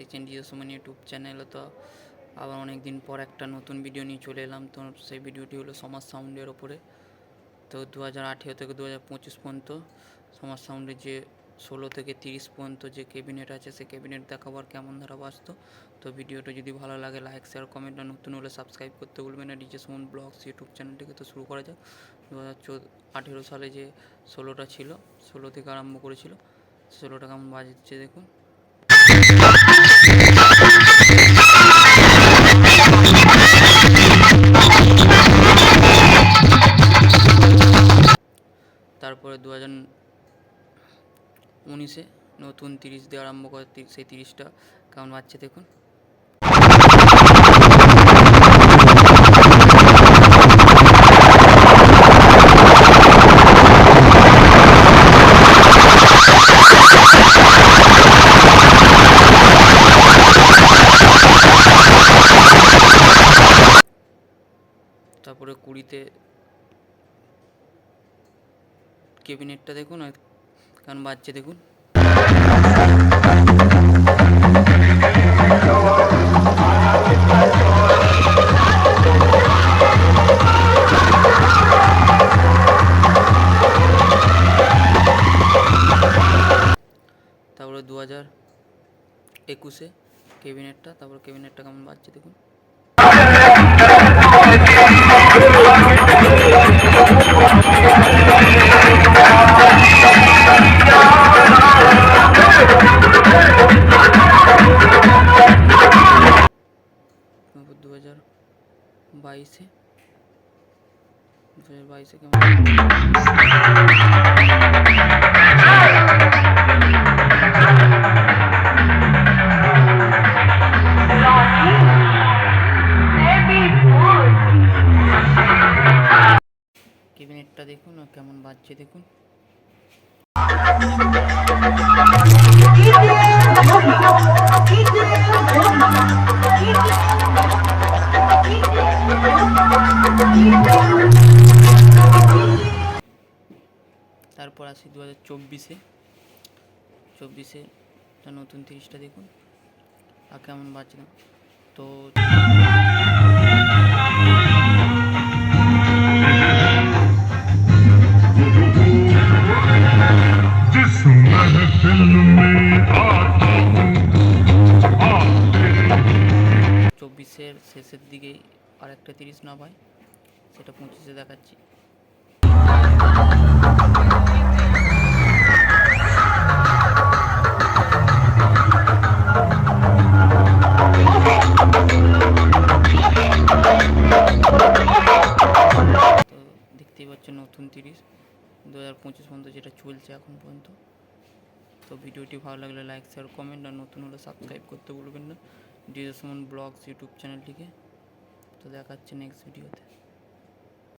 দেখছেন জিও সুমন ইউটিউব চ্যানেলে তো আবার অনেক দিন পর একটা নতুন ভিডিও নিয়ে চলে এলাম। তো সেই ভিডিওটি হলো সমাজ সাউন্ডের ওপরে। তো দু হাজার আঠেরো থেকে দু হাজার পঁচিশ পর্যন্ত সমাজ সাউন্ডের যে ষোলো থেকে তিরিশ পর্যন্ত যে ক্যাবিনেট আছে, সেই ক্যাবিনেট দেখাবার কেমন ধারা বাঁচত তো ভিডিওটা যদি ভালো লাগে লাইক শেয়ার কমেন্ট আর নতুন হলে সাবস্ক্রাইব করতে ভুলবেন না। ডিজে সুমন ব্লগস ইউটিউব চ্যানেলটিকে তো শুরু করা যাক। দু হাজার আঠেরো সালে যে ষোলোটা ছিল, ষোলো থেকে আরম্ভ করেছিল, ষোলোটা কেমন বাজছে দেখুন। তারপরে দু হাজার উনিশে নতুন তিরিশ দিয়ে আরম্ভ করে সেই তিরিশটা। কেমন বাচ্চা দেখুন। তারপরে কুড়িতে কেবিনেটটা দেখুন আর কেমন বাজছে দেখুন। তারপরে দু হাজার একুশে কেবিনেটটা তারপর কেবিনেটটা কেমন বাজছে দেখুন। তারপর দু হাজার বাইশে দু হাজার বাইশে কেমন ক্যাবিনেটটা দেখুন আর কেমন বাজছে দেখুন। তারপর আসি দু হাজার চব্বিশে চব্বিশে নতুন তিরিশটা দেখুন। আর কেমন বাঁচলাম তো চব্বিশের শেষের দিকে আর একটা তিরিশ না পাই সেটা পঁচিশে দেখাচ্ছি। তো দেখতেই পাচ্ছেন নতুন তিরিশ দু হাজার পঁচিশ পর্যন্ত যেটা চলছে এখন পর্যন্ত। তো ভিডিওটি ভালো লাগলে লাইক শেয়ার কমেন্ট আর নতুন হলে সাবস্ক্রাইব করতে ভুলবেন না। ডিজে ব্লগস ইউটিউব চ্যানেলটিকে। তো দেখাচ্ছে নেক্সট ভিডিওতে